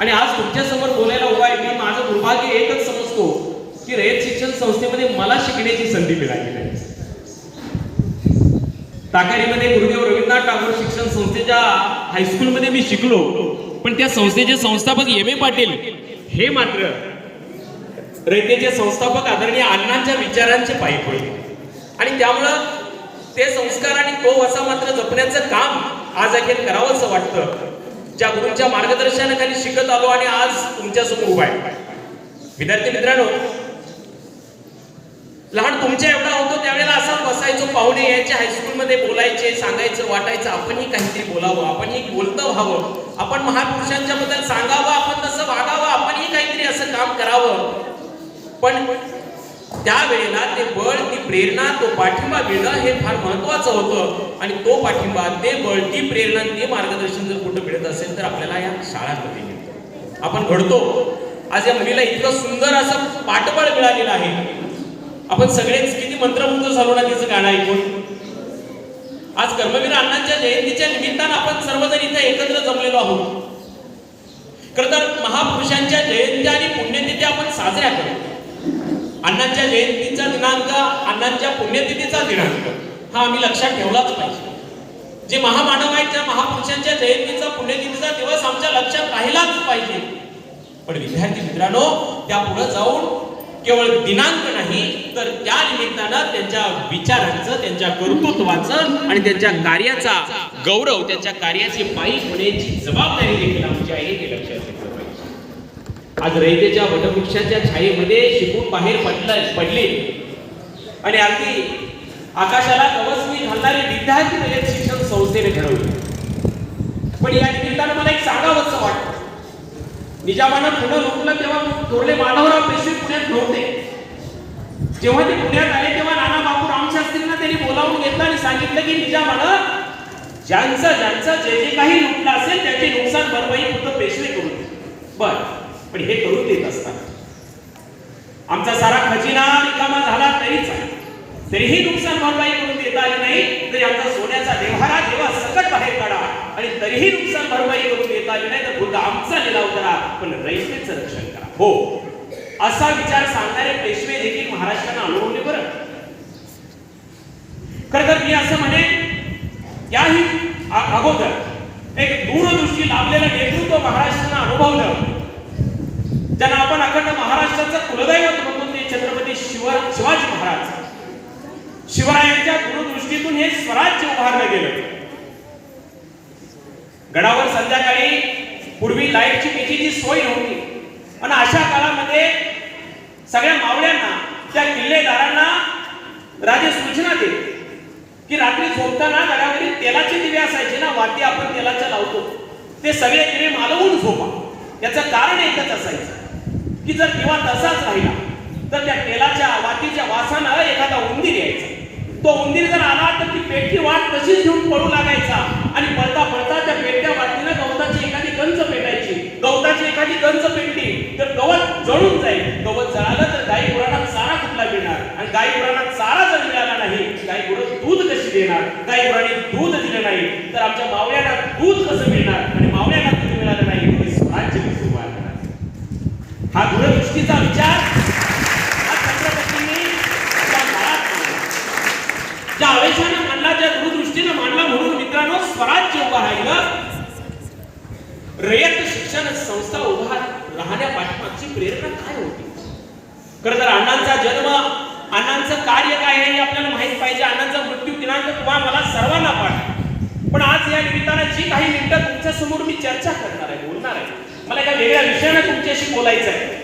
आणि आज तुमच्यासमोर बोलायला उभा आहे मी माझं दुर्भाग्य एकच समजतो की रयत शिक्षण संस्थेमध्ये मला शिकण्याची संधी मिळाली नाही. ताकारीमध्ये गुरुदेव रवींद्रनाथ टागोर शिक्षण संस्थेच्या हायस्कूलमध्ये मी शिकलो. पण त्या संस्थेचे संस्थापक एम ए पाटील हे मात्र रयतेचे संस्थापक आदरणीय अण्णांच्या विचारांचे पाईप होईल आणि त्यामुळं ते संस्कार आणि तो वसा मात्र जपण्याचं काम आज अखेर करावंसं वाटतं. ज्या गुरूंच्या मार्गदर्शनाखाली शिकत आलो आणि आज तुमच्यासमोर उभा आहे. विद्यार्थी मित्रांनो लहान तुमच्या एवढा होतो त्यावेळेला असं बसायचो पाहुणे यायचे हायस्कूलमध्ये बोलायचे सांगायचं वाटायचं आपणही काहीतरी बोलावं आपणही बोलतं व्हावं आपण महापुरुषांच्या बद्दल सांगावं आपण तसं वागावं आपणही काहीतरी असं काम करावं. पण त्यावेळेला ते बळ ती प्रेरणा तो पाठिंबा मिळणं हे फार महत्वाचं होतं. आणि तो पाठिंबा ते बळ ती प्रेरणा ते मार्गदर्शन जर कुठं मिळत असेल तर आपल्याला या शाळांमध्ये मिळतं. आपण घडतो. आज या मुलीला इतकं सुंदर असं पाठबळ मिळालेलं आहे. आपण सगळेच किती मंत्रमुग्ध झालो ना तिचं गाणं ऐकून? आज कर्मवीर अण्णांच्या जयंतीच्या निमित्तानं आपण सर्वजण इथे एकत्र जमलेलो आहोत. खरं तर महापुरुषांच्या जयंत्या आणि पुण्यतिथी आपण साजऱ्या करतो अण्णांच्या जयंतीचा दिनांक अण्णांच्या पुण्यतिथीचा दिनांक हा आम्ही लक्षात ठेवलाच पाहिजे. जे महामानव आहेत त्या महापुरुषांच्या जयंतीचा पुण्यतिथीचा दिवस आमच्या लक्षात राहिलाच पाहिजे. पण विद्यार्थी मित्रांनो त्या पुढे जाऊन केवळ दिनांक नाही तर त्या निमित्तानं त्यांच्या विचारांचं त्यांच्या कर्तृत्वाचं आणि त्यांच्या कार्याचा गौरव त्यांच्या कार्याची पायी होण्याची जबाबदारी देखील आमची आहे हे लक्षात आज रयतेच्या वटवृक्षाच्या छायेमध्ये शिकून बाहेर पडलं पडले. आणि अगदी आकाशाला कवचमी घालणारे विद्यार्थी म्हणजे शिक्षण संस्थेने घडवले पण या निमित्तानं मला एक सांगावंसं वाटतं. निजामानं पुढं लुटलं तेव्हा थोरले माधवराव पेशवे पुण्यात नव्हते. जेव्हा ते पुण्यात आले तेव्हा नाना बापू रामशास्त्रींना त्यांनी बोलावून घेतलं आणि सांगितलं की निजामानं ज्यांचं ज्यांचं जे जे काही लुटलं असेल त्याचे नुकसान भरपाई फक्त पेशवे करून बर. पण हे करून देत असतात आमचा सारा खजिना रिकामा झाला तरीच तरीही नुकसान भरपाई करून देता आली नाही तरी आमचा सोन्याचा देव्हारा देवा सकट बाहेर काढा आणि तरीही नुकसान भरपाई करून देता आली नाही तर बुद्ध आमचा लिलाव करा पण रयतेचं रक्षण करा. हो. असा विचार सांगणारे पेशवे देखील महाराष्ट्रानं अनुभवले बरं. खरं तर मी असं म्हणे याही अगोदर एक दूरदृष्टी लाभलेलं नेतृत्व महाराष्ट्रानं अनुभवलं. ज्यांना आपण अखंड महाराष्ट्राचं कुलदैवत म्हणून ते छत्रपती शिव शिवाजी महाराज. शिवरायांच्या गुरुदृष्टीतून हे स्वराज्य उभारलं गेलं. गडावर संध्याकाळी पूर्वी लाईटची मेचीची सोय नव्हती. आणि अशा काळामध्ये सगळ्या मावळ्यांना त्या किल्लेदारांना राजे सूचना दिली की रात्री झोपताना गडावरील तेलाचे दिवे असायचे ना वाती आपण तेलाच्या लावतो. ते सगळे दिवे मालवून झोपा. याचं कारण एकच असायचं. की जर दिवा तसाच राहिला तर त्या तेलाच्या वातीच्या वासानं एखादा उंदीर यायचा. तो उंदीर जर आला तर ती पेटली वाट तशीच घेऊन पळू लागायचा. आणि पळता पळता त्या पेटत्या वाटीनं गवताची एखादी गंज पेटायची. गवताची एखादी गंज पेटली तर गवत जळून जाईल. गवत जळालं तर गाई गुरांना चारा कुठला मिळणार? आणि गाई गुरांना चारा जर मिळाला नाही गाई गुरं दूध कशी देणार गाई गुरांनी दूध दिलं नाही तर आमच्या मावळ्यांना दूध कसं मिळणार आणि मावळ्यांना दूध मिळालं नाही तर स्वराज्य कसं उभा करणार हा दूरदृष्टीचा विचार हा छत्रपतींनी त्या काळात मांडला. ज्या आवेशाने मांडला ज्या दूरदृष्टीने मांडला म्हणून मित्रांनो स्वराज्य उभा राहिलं रयत शिक्षण संस्था उभा राहण्या पाठीमागची प्रेरणा काय होती खरं तर अण्णांचा जन्म अण्णांचं कार्य काय आहे हे आपल्याला माहीत पाहिजे. अण्णांचा मृत्यू दिनांक तुम्हा मला सर्वांना पाठ पण आज या निमित्तानं जी काही मिनिटं तुमच्यासमोर मी चर्चा करणार आहे बोलणार आहे मला एका वेगळ्या विषयानं तुमच्याशी बोलायचं आहे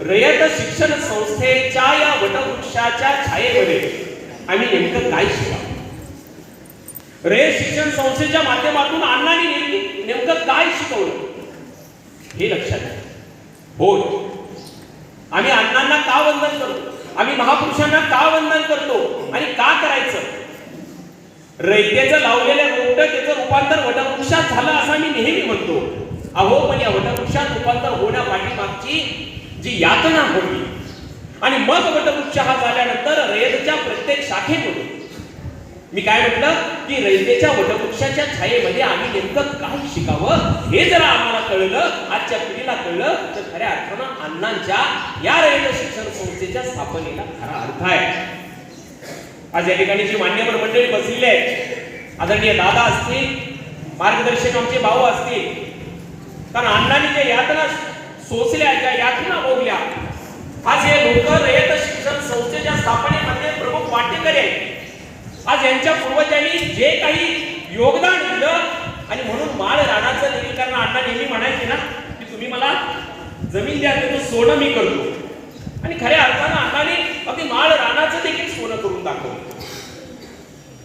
रयत शिक्षण संस्थेच्या या वटवृक्षाच्या छायेमध्ये आम्ही नेमकं काय शिकावं रयत शिक्षण संस्थेच्या माध्यमातून अण्णांनी नेमकं काय शिकवलं? हे लक्षात घ्या होय आम्ही अण्णांना का वंदन करतो आम्ही महापुरुषांना का वंदन करतो? आणि का करायचं? रयतेचं लावलेलं रोपट त्याचं रूपांतर वटवृक्षात झालं असं आम्ही नेहमी म्हणतो. अहो पण या वटवृक्षात रूपांतर होण्यापाठीमागची जी यातना होती. आणि मग वटवृक्ष हा झाल्यानंतर रयतच्या प्रत्येक शाखेमधून मी काय म्हटलं? की रयतेच्या वटवृक्षाच्या छायेमध्ये आम्ही नेमकं काय शिकावं? हे जर आम्हाला कळलं आजच्या पिढीला कळलं. तर खऱ्या अर्थानं अण्णांच्या या रयत शिक्षण संस्थेच्या स्थापनेला खरा अर्थ आहे. आज या ठिकाणी जी मान्यवर मंडळी बसलेली आहेत आदरणीय दादा असतील मार्गदर्शक आमचे भाऊ असतील कारण अण्णांनी ज्या यातना सोसल्या ज्या यातना भोगल्या आज हे लोक रयत शिक्षण संस्थेच्या स्थापनेमध्ये प्रमुख वाटेकरी आहेत. आज यांच्या पूर्वजांनी जे काही योगदान दिलं आणि म्हणून माळ राणाचं देखील अण्णा नेहमी म्हणायचे ना की तुम्ही मला जमीन द्या तर सोनं मी करतो आणि खऱ्या अर्थानं अण्णाने अगदी माळ राणाचं देखील सोनं करून दाखवलं.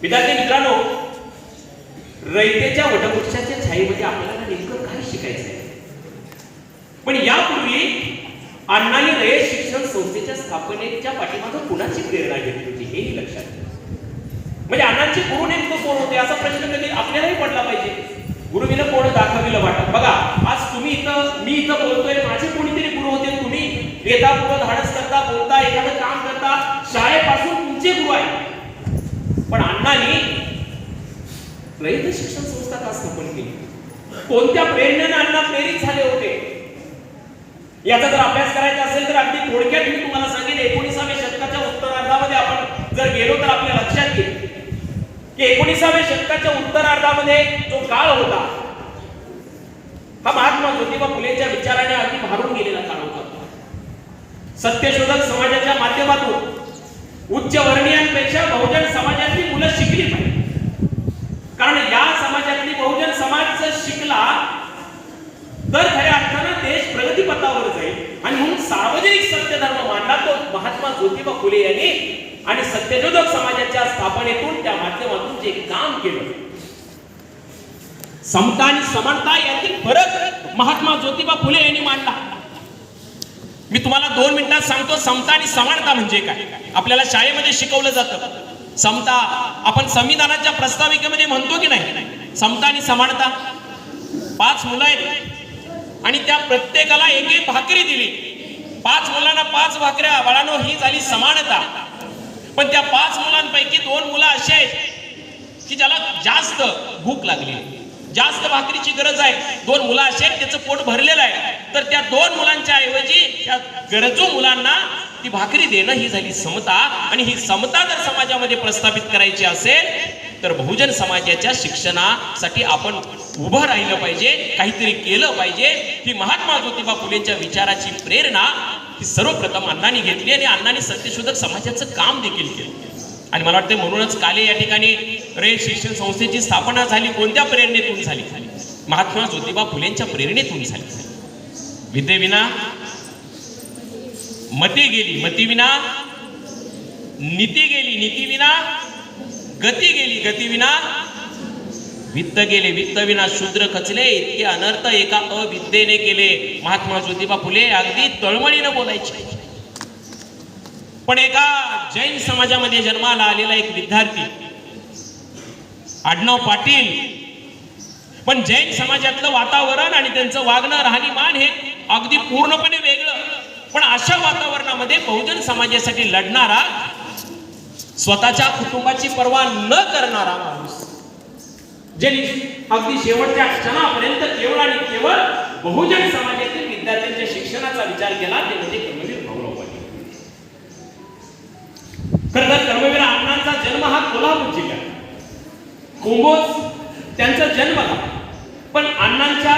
विद्यार्थी मित्रांनो रयतेच्या वटवृक्षाच्या छाईमध्ये आपल्याला नेमकं काय शिकायचं आहे पण यापूर्वी अण्णाने रयत शिक्षण संस्थेच्या स्थापनेच्या पाठीमागं कुणाची प्रेरणा घेतली होती हेही लक्षात घ्या म्हणजे अण्णांचे गुरु नेमकं कोण होते? असा प्रश्न कधी आपल्यालाही पडला पाहिजे. गुरुवीनं कोण दाखविलं वाटत बघा आज तुम्ही इथं मी इथं बोलतोय माझे कोणीतरी गुरु होते? तुम्ही येता पुढं धाडस करता बोलता एखादं काम करता शाळेपासून तुमचे गुरु आहे पण अण्णांनी रयत शिक्षण संस्था का स्थापन केली? कोणत्या प्रेरणेनं अण्णा प्रेरित झाले होते? याचा जर अभ्यास करायचा असेल तर अगदी थोडक्यात मी तुम्हाला सांगेन एकोणीसाव्या शतकाच्या उत्तरार्धामध्ये आपण जर गेलो तर आपल्या लक्षात येईल. की एकोणीसाव्या शतकाच्या उत्तरार्धामध्ये जो काळ होता हा महात्मा ज्योतिबा फुलेच्या विचाराने अगदी भारून गेलेला काळ होता. सत्यशोधक समाजाच्या माध्यमातून उच्च वर्णीयांपेक्षा बहुजन समाजातली मुलं शिकली पाहिजे कारण या समाजातली बहुजन समाज जर शिकला तर खऱ्या अर्थानं देश प्रगतीपथावर जाईल. आणि म्हणून सार्वजनिक सत्यधर्म मांडला तो महात्मा ज्योतिबा फुले यांनी. आणि सत्यशोधक समाजाच्या स्थापनेतून त्या माध्यमातून जे काम केलं. समता आणि समानता यातील फरक महात्मा ज्योतिबा फुले यांनी मांडला. मी तुम्हाला दोन मिनिटात सांगतो समता आणि समानता म्हणजे काय? आपल्याला शाळेमध्ये शिकवलं जातं. समता आपण संविधानाच्या प्रस्ताविकेमध्ये म्हणतो की नाही? समता आणि समानता. पाच मुलं आहेत. आणि त्या प्रत्येकाला एक एक भाकरी दिली. पाच मुलांना पाच भाकऱ्या बाळानो ही झाली समानता. पण त्या पाच मुलांपैकी दोन मुलं अशी आहेत की ज्याला जास्त भूक लागली जास्त भाकरीची गरज आहे. दोन मुलं अशी आहेत त्याचं पोट भरलेलं आहे. तर त्या दोन मुलांच्या ऐवजी त्या गरजू मुलांना ती भाकरी देणं ही झाली समता. आणि ही समता जर समाजामध्ये प्रस्थापित करायची असेल तर बहुजन समाजाच्या शिक्षणासाठी आपण उभं राहिलं पाहिजे काहीतरी केलं पाहिजे. ही महात्मा ज्योतिबा फुलेंच्या विचाराची प्रेरणा ही सर्वप्रथम अण्णांनी घेतली आणि अण्णांनी सत्यशोधक समाजाचं काम देखील केलं. आणि मला वाटतं म्हणूनच काले या ठिकाणी रे शिक्षण संस्थेची स्थापना झाली कोणत्या प्रेरणेतून झाली? महात्मा ज्योतिबा फुलेंच्या प्रेरणेतून झाली. विद्येविना मती गेली मतीविना नीती गेली नीतीविना गती गेली गतीविना वित्त गेले वित्त विना शूद्र खचले इतके अनर्थ एका अविद्येने केले. महात्मा ज्योतिबा फुले अगदी तळमळीनं बोलायचे. पण एका जैन समाजामध्ये जन्माला आलेला एक विद्यार्थी आडनाव पाटील पण जैन समाजातलं वातावरण आणि त्यांचं वागणं राहणीमान हे अगदी पूर्णपणे वेगळं. पण अशा वातावरणामध्ये बहुजन समाजासाठी लढणारा स्वतःच्या कुटुंबाची पर्वा न करणारा माणूस. ज्यांनी अगदी शेवटच्या क्षणापर्यंत केवळ आणि केवळ बहुजन समाजातील विद्यार्थ्यांच्या शिक्षणाचा विचार केला ते म्हणजे कर्मवीर भाऊराव पाटील. खरं तर कर्मवीर अण्णांचा जन्म हा कोल्हापूर जिल्ह्यात. कुंभोज त्यांचा जन्म झाला. पण अण्णांच्या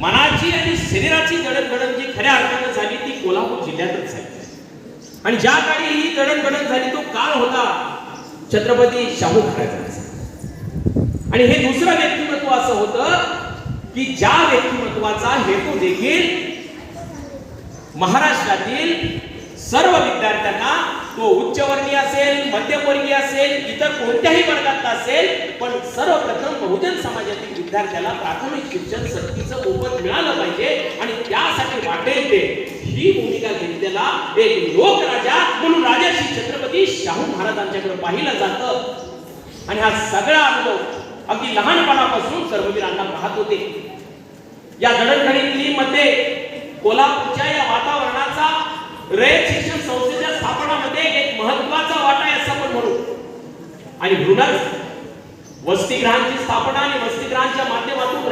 मनाची आणि शरीराची जडणघडण जी खऱ्या अर्थानं झाली ती कोल्हापूर जिल्ह्यातच झाली. आणि ज्या काळी ही जडणघडण झाली तो काळ होता छत्रपती शाहू महाराजांचा. आणि हे दुसरं व्यक्तिमत्व असं होतं की ज्या व्यक्तिमत्वाचा हेतू देखील महाराष्ट्रातील सर्व विद्यार्थ्यांना तो उच्चवर्गीय असेल मध्यमवर्गीय असेल इतर कोणत्याही वर्गातला असेल पण सर्वप्रथम बहुजन समाजातील विद्यार्थ्याला प्राथमिक शिक्षण सक्तीचं ओपन मिळालं पाहिजे आणि त्यासाठी वाटेल ते. ही भूमिका घेतलेला एक लोकराजा म्हणून राजा श्री छत्रपती शाहू महाराजांच्याकडे पाहिलं जातं. आणि हा सगळा अनुभव अगदी लहानपणापासून सर्ववीरांना पाहत होते. या दडणघडीतली मध्ये कोल्हापूरच्या या वातावरणाचा रयत शिक्षण संस्थेच्या स्थापनामध्ये एक महत्त्वाचा वाटा आहे असं आपण म्हणू. आणि म्हणूनच वसतिगृहांची स्थापना आणि वसतिगृहांच्या माध्यमातून